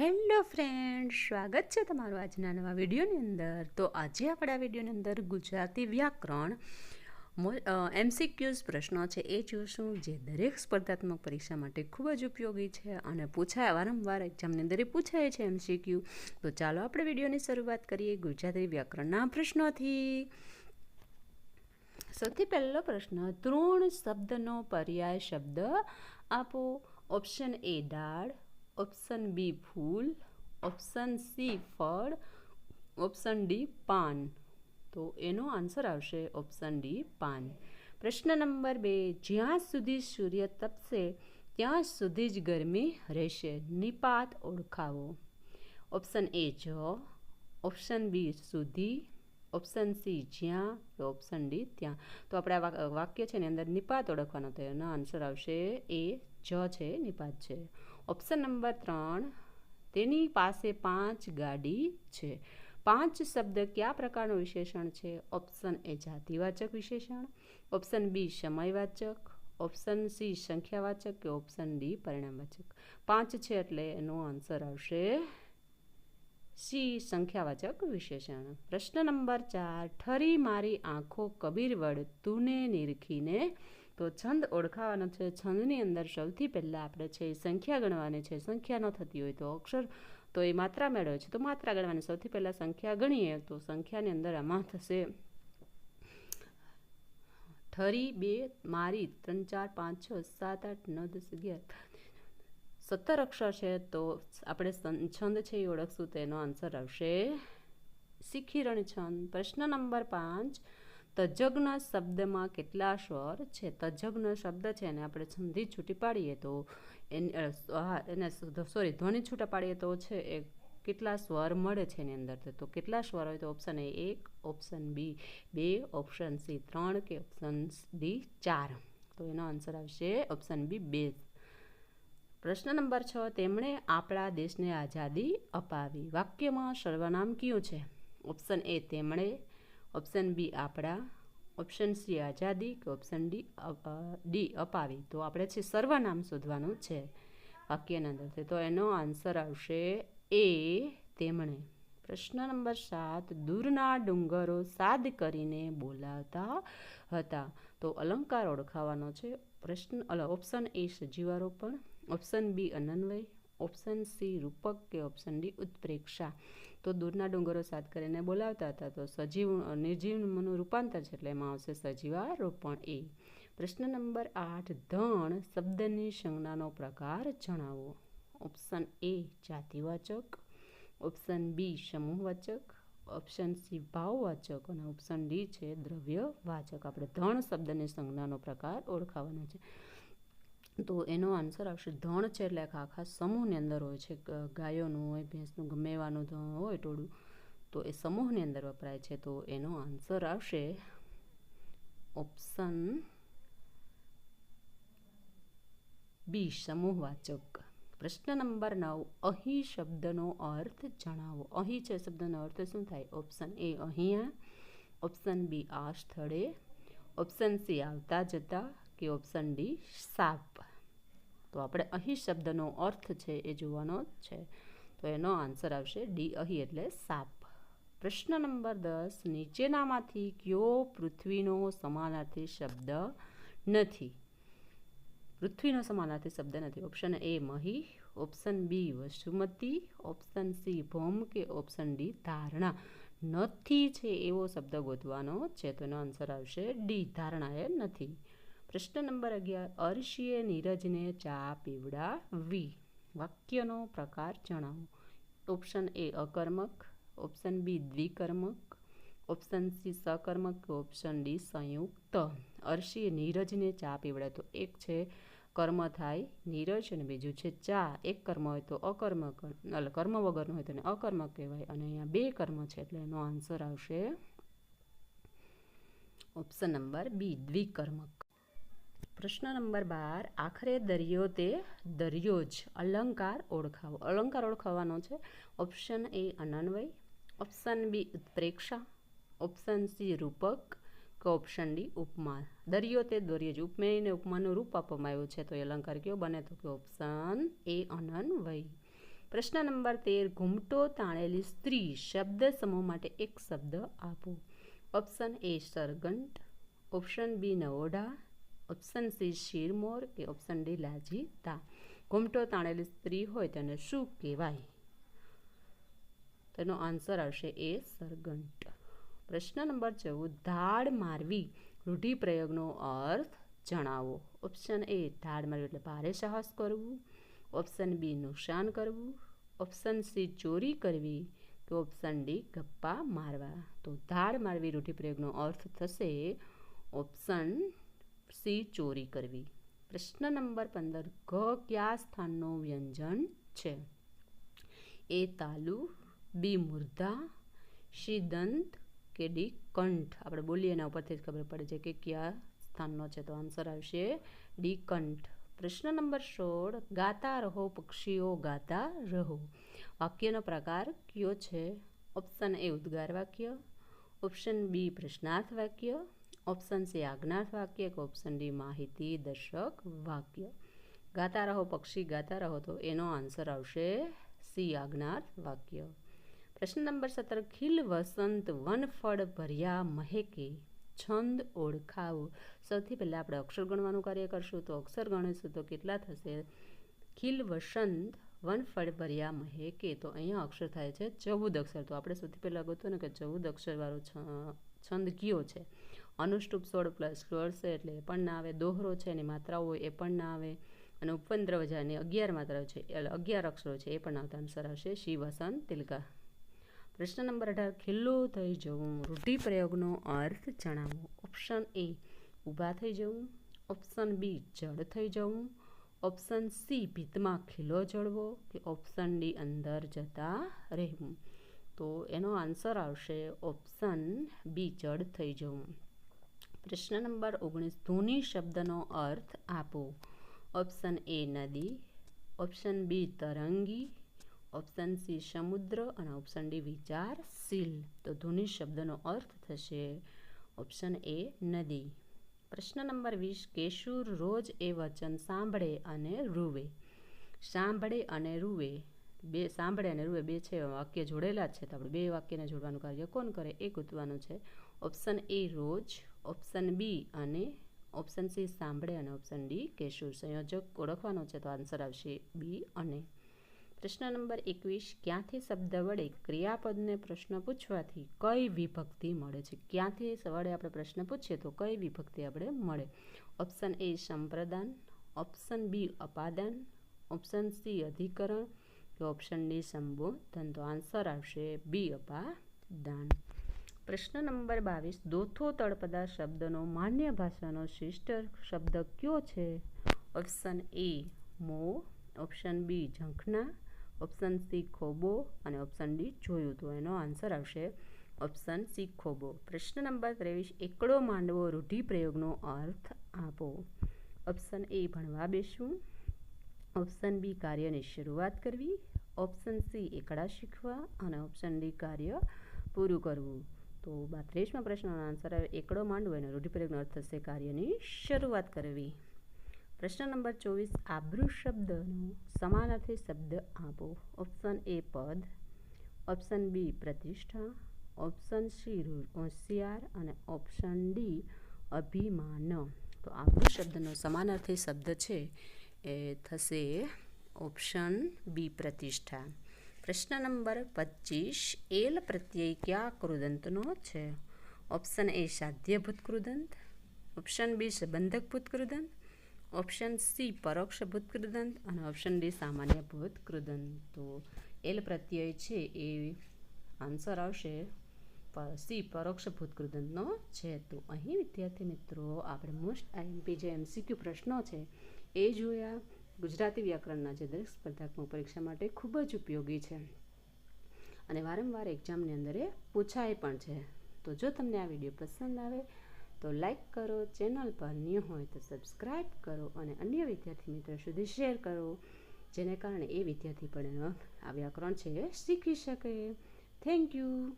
Hello friend સ્વાગત છે તમારું આજના નવા વિડીયોની અંદર. તો આજે આપણે વિડીયોની અંદર ગુજરાતી વ્યાકરણ એમસીક્યુઝ પ્રશ્નો છે એ જોશું, જે દરેક સ્પર્ધાત્મક પરીક્ષા માટે ખૂબ જ ઉપયોગી છે અને પૂછાય, વારંવાર એક્ઝામની અંદર એ પૂછાય છે એમસીક્યુ. તો ચાલો આપણે વિડીયોની શરૂઆત કરીએ ગુજરાતી વ્યાકરણના પ્રશ્નોથી. સૌથી પહેલો પ્રશ્ન, તૃણ શબ્દનો પર્યાય શબ્દ આપો. ઓપ્શન એ, દાળ. ઓપ્શન બી ફૂલ ઓપ્શન સી ફળ ઓપ્શન ડી પાન તો એનો આન્સર આવશે ઓપ્શન ડી પાન પ્રશ્ન નંબર બે જ્યાં સુધી સૂર્ય તપશે ત્યાં સુધી જ ગરમી રહેશે નિપાત ઓળખાવો ઓપ્શન એ જ ઓપ્શન બી સુધી ઓપ્શન સી જ્યાં કે ઓપ્શન ડી ત્યાં તો આપણે આ વાક્ય છે એની અંદર નિપાત ઓળખવાનો તો એનો આન્સર આવશે એ જ છે નિપાત છે ઓપ્શન નંબર ત્રણ, તેની પાસે પાંચ ગાડી છે. પાંચ શબ્દ કયા પ્રકારનું વિશેષણ છે? ઓપ્શન એ જાતિવાચક વિશેષણ ઓપ્શન બી સમયવાચક ઓપ્શન સી સંખ્યાવાચક કે ઓપ્શન ડી પરિણામવાચક. પાંચ છે એટલે એનો આન્સર આવશે સી સંખ્યાવાચક વિશેષણ. પ્રશ્ન નંબર ચાર, ઠરી મારી આંખો કબીર વડ તુને નિરખીને તો છંદ ઓળખાવાનો છે. છંદની અંદર સૌથી પહેલાં આપણે છે સંખ્યા ગણવાની છે. સંખ્યા ન થતી હોય તો અક્ષર તો એ માત્રા મેળવે છે. તો માત્રા ગણવાની સૌથી પહેલાં સંખ્યા ગણીએ તો સંખ્યાની અંદર આમાં થશે ઠરી, બે, મારી, ત્રણ, ચાર, પાંચ, છ, સાત, આઠ, નવ, દસ, અગિયાર, સત્તર અક્ષર છે તો આપણે છંદ છે એ ઓળખશું તેનો આન્સર આવશે શિખીરણ છંદ. પ્રશ્ન નંબર પાંચ તજજ્ઞ શબ્દમાં કેટલા સ્વર છે? તજજ્ઞ શબ્દ છે એને આપણે સંધિ છૂટી પાડીએ તો એને સોરી ધ્વનિ છૂટા પાડીએ તો છે એ કેટલા સ્વર મળે છે એની અંદર? તો કેટલા સ્વર હોય તો ઓપ્શન એ એક ઓપ્શન બી બે ઓપ્શન સી ત્રણ કે ઓપ્શન ડી ચાર? તો એનો આન્સર આવશે ઓપ્શન બી બે. પ્રશ્ન નંબર છ, તેમણે આપણા દેશને આઝાદી અપાવી. વાક્યમાં સર્વનામ કયું છે? ઓપ્શન એ તેમણે ઓપ્શન બી આપણા ઓપ્શન સી આઝાદી કે ઓપ્શન ડી ડી અપાવી. તો આપણે છે સર્વનામ શોધવાનું છે વાક્યની અંદરથી. તો એનો આન્સર આવશે એ તેમણે પ્રશ્ન નંબર સાત, દૂરના ડુંગરો સાદ કરીને બોલાવતા હતા. તો અલંકાર ઓળખાવાનો છે. પ્રશ્ન ઓપ્શન એ સજીવારોપણ ઓપ્શન બી અનન્વય ઓપ્શન સી રૂપક કે ઓપ્શન ડી ઉત્પ્રેક્ષા તો દૂરના ડુંગરો સાથ કરીને બોલાવતા હતા. તો સજીવ નિર્જીવનું રૂપાંતર છે એટલે એમાં આવશે સજીવારોપણ એ. પ્રશ્ન નંબર આઠ, ધણ શબ્દની સંજ્ઞાનો પ્રકાર જણાવો. ઓપ્શન એ જાતિવાચક. ઓપ્શન બી સમૂહવાચક. ઓપ્શન સી ભાવવાચક. અને ઓપ્શન ડી છે દ્રવ્યવાચક. આપણે ધણ શબ્દની સંજ્ઞાનો પ્રકાર ઓળખાવાનો છે. તો એનો આન્સર આવશે ધણ છે એટલે આખા સમૂહની અંદર હોય છે ગાયોનું હોય, ભેંસનું ગમે એવાનું હોય, ટોળું, તો એ સમૂહની અંદર વપરાય છે. તો એનો આન્સર આવશે ઓપ્શન બી સમૂહવાચક. પ્રશ્ન નંબર નવ, અહીં શબ્દનો અર્થ જણાવો. અહીં છે શબ્દનો અર્થ શું થાય? ઓપ્શન એ અહીંયા. ઓપ્શન બી આ સ્થળે. ઓપ્શન સી આવતા જતા. કે ઓપ્શન ડી સાપ. તો આપણે અહીં શબ્દનો અર્થ છે એ જોવાનો છે. તો એનો આન્સર આવશે ડી અહીં એટલે સાપ. પ્રશ્ન નંબર દસ, નીચેનામાંથી કયો પૃથ્વીનો સમાનાર્થી શબ્દ નથી? પૃથ્વીનો સમાનાર્થી શબ્દ નથી. ઓપ્શન એ મહી ઓપ્શન બી વસુમતી ઓપ્શન સી ભૌમ કે ઓપ્શન ડી ધારણા. નથી છે એવો શબ્દ ગોતવાનો છે. તો એનો આન્સર આવશે ડી, ધારણા એ નથી. પ્રશ્ન નંબર અગિયાર અર્ષીએ નીરજને ચા પીવડાવી. વાક્યનો પ્રકાર જણાવો. ઓપ્શન એ અકર્મક, ઓપ્શન બી દ્વિકર્મક, ઓપ્શન સી સકર્મક, ઓપ્શન ડી સંયુક્ત. અર્શીએ નીરજને ચા પીવડાય તો એક છે કર્મ થાય નીરજ અને બીજું છે ચા. એક કર્મ હોય તો અકર્મક એટલે કર્મ વગરનું હોય તો એને અકર્મક કહેવાય અને અહીંયા બે કર્મ છે એટલે એનો આન્સર આવશે ઓપ્શન નંબર બી, દ્વિકર્મક. પ્રશ્ન નંબર બાર, આખરે દરિયો તે દરિયો જ, અલંકાર ઓળખાવો. અલંકાર ઓળખાવાનો છે. ઓપ્શન એ અનન્વય. ઓપ્શન બી ઉત્પ્રેક્ષા ઓપ્શન સી રૂપક. કે ઓપ્શન ડી ઉપમા. દરિયો તે દરિયો જ. ઉપમેયને ઉપમાનું રૂપ આપવામાં આવ્યું છે. તો એ અલંકાર કયો બને તો કે ઓપ્શન એ અનન્વય. પ્રશ્ન નંબર તેર, ઘૂમટો તાણેલી સ્ત્રી શબ્દ સમૂહ માટે એક શબ્દ આપો. ઓપ્શન એ સરગંટ ઓપ્શન બી નવોડા ઓપ્શન સી શિરમોર કે ઓપ્શન ડી લાજી તા. ઘૂમટો તાણેલી સ્ત્રી હોય તેને શું કહેવાય? તેનો આન્સર આવશે એ સરગંટ પ્રશ્ન નંબર ચૌદ, ધાડ મારવી. રૂઢિપ્રયોગનો અર્થ જણાવો. ઓપ્શન એ ધાડ મારવી એટલે ભારે સાહસ કરવું. ઓપ્શન બી નુકસાન કરવું. ઓપ્શન સી ચોરી કરવી કે ઓપ્શન ડી ગપ્પા મારવા. તો ધાડ મારવી રૂઢિપ્રયોગનો અર્થ થશે ઓપ્શન સી ચોરી કરવી? પ્રશ્ન નંબર પંદર. ઘ કયા સ્થાનનું વ્યંજન છે? એ તાલુ, બી મુર્ધા સી દંત કે ડી કંઠ? આપણે બોલીએ એના ઉપરથી જ ખબર પડે છે કે કયા સ્થાનનો છે. તો આન્સર આવશે ડી કંઠ. પ્રશ્ન નંબર સોળ. ગાતા રહો, પક્ષીઓ ગાતા રહો. વાક્યનો પ્રકાર કયો છે? ઓપ્શન એ ઉદ્ગાર વાક્ય. ઓપ્શન બી પ્રશ્નાર્થ વાક્ય. ઓપ્શન સી આજ્ઞાર્થ વાક્ય કે ઓપ્શન ડી માહિતી દર્શક વાક્ય ગાતા રહો, પક્ષી ગાતા રહો, તો એનો આન્સર આવશે સી આજ્ઞાર્થ વાક્ય પ્રશ્ન નંબર સત્તર, ખીલ વસંત વન ફળ ભર્યા મહેકે છંદ ઓળખાવો? સૌથી પહેલાં આપણે અક્ષર ગણવાનું કાર્ય કરશું, તો અક્ષર ગણીશું, તો કેટલા થશે? ખીલ વસંત વન ફળ ભર્યા મહેકે તો અહીંયા અક્ષર થાય છે ચૌદ અક્ષર. તો આપણે સૌથી પહેલાં ગોતું ને કે ચૌદ અક્ષરવાળો છંદ કયો છે? અનુષ્ટુપ સોળ પ્લસ સ્લોળ છે એટલે એ પણ ના આવે દોહરો છે એની માત્રાઓ હોય એ પણ ના આવે અને ઉપવંદ્રવજાની વજાની અગિયાર માત્રાઓ છે, એટલે અગિયાર અક્ષરો છે એ પણ આવતા આન્સર આવશે શિવસન તિલકા. પ્રશ્ન નંબર અઢાર. ખીલ્લો થઈ જવું. રૂઢિપ્રયોગનો અર્થ જણાવો. ઓપ્શન એ, ઊભા થઈ જવું. ઓપ્શન બી, જડ થઈ જવું. ઓપ્શન સી, ભીતમાં ખીલો જળવો કે ઓપ્શન ડી, અંદર જતા રહેવું. તો એનો આન્સર આવશે ઓપ્શન બી, જડ થઈ જવું. પ્રશ્ન નંબર ઓગણીસ ધૂની શબ્દનો અર્થ આપો. ઓપ્શન એ નદી, ઓપ્શન બી તરંગી, ઓપ્શન સી સમુદ્ર અને ઓપ્શન ડી વિચારશીલ તો ધૂની શબ્દનો અર્થ થશે ઓપ્શન એ નદી. પ્રશ્ન નંબર વીસ, કેશુર રોજ એ વચન સાંભળે અને રૂવે. સાંભળે અને રૂવે. બે, સાંભળે અને રૂવે બે છે, વાક્ય જોડેલા જ છે. તો આપણે બે વાક્યને જોડવાનું કાર્ય કોણ કરે? એ ગૂંથવાનું છે. ઓપ્શન એ રોજ ઓપ્શન બી અને ઓપ્શન સી સાંભળે અને ઓપ્શન ડી કેશુ સંયોજક ઓળખવાનો છે તો આન્સર આવશે બી અને. પ્રશ્ન નંબર એકવીસ, ક્યાંથી શબ્દ વડે ક્રિયાપદને પ્રશ્ન પૂછવાથી કઈ વિભક્તિ મળે છે? ક્યાંથી વડે આપણે પ્રશ્ન પૂછીએ તો કઈ વિભક્તિ આપણે મળે? ઓપ્શન એ સંપ્રદાન ઓપ્શન બી અપાદાન ઓપ્શન સી અધિકરણ, કે ઓપ્શન ડી સંબોધન તો આન્સર આવશે બી અપાદાન. પ્રશ્ન નંબર બાવીસ, દોથો તળપદા શબ્દનો માન્ય ભાષાનો શિષ્ટ શબ્દ કયો છે? ઓપ્શન એ, મો. ઓપ્શન બી, ઝંખના. ઓપ્શન સી, ખોબો. અને ઓપ્શન ડી, જોયું. તો એનો આન્સર આવશે ઓપ્શન સી, ખોબો. પ્રશ્ન નંબર ત્રેવીસ, એકડો માંડવો રૂઢિપ્રયોગનો અર્થ આપો. ઓપ્શન એ, ભણવા બેસવું. ઓપ્શન બી, કાર્યની શરૂઆત કરવી. ઓપ્શન સી, એકડા શીખવા. અને ઓપ્શન ડી, કાર્ય પૂરું કરવું. તો બાત્રીસમાં પ્રશ્નનો આન્સર આવે. એકડો માંડવો એનો. રૂઢિપ્રયોગનો અર્થ થશે કાર્યની શરૂઆત કરવી. પ્રશ્ન નંબર ચોવીસ આબરૂ શબ્દનો સમાનાર્થી શબ્દ આપો. ઓપ્શન એ પદ. ઓપ્શન બી પ્રતિષ્ઠા. ઓપ્શન સી હોશિયાર અને ઓપ્શન ડી અભિમાન. તો આબરૂ શબ્દનો સમાનાર્થી શબ્દ છે એ થશે ઓપ્શન બી પ્રતિષ્ઠા. પ્રશ્ન નંબર પચીસ, એલ પ્રત્યય કયા કૃદંતનો છે? ઓપ્શન એ સાધ્યભૂત કૃદંત ઓપ્શન બી સંબંધકભૂત કૃદંત ઓપ્શન સી પરોક્ષ ભૂત કૃદંત અને ઓપ્શન ડી સામાન્ય ભૂત કૃદંત એલ પ્રત્યય છે એ આન્સર આવશે. સી પરોક્ષ ભૂત કૃદંતનો છે. તો અહીં વિદ્યાર્થી મિત્રો, આપણે મોસ્ટ આઈએમપી જે એમસીક્યુ પ્રશ્નો છે. એ જોયા. ગુજરાતી વ્યાકરણના જે દરેક સ્પર્ધાત્મક પરીક્ષા માટે ખૂબ જ ઉપયોગી છે. અને વારંવાર એક્ઝામની અંદર એ પૂછાય પણ છે. તો જો તમને આ વીડિયો પસંદ આવે, તો લાઈક કરો, ચેનલ પર ન્યૂ હોય તો સબસ્ક્રાઈબ કરો અને અન્ય વિદ્યાર્થી મિત્રો સુધી શેર કરો, જેને કારણે એ વિદ્યાર્થી પણ આ વ્યાકરણ છે એ શીખી શકે. Thank you.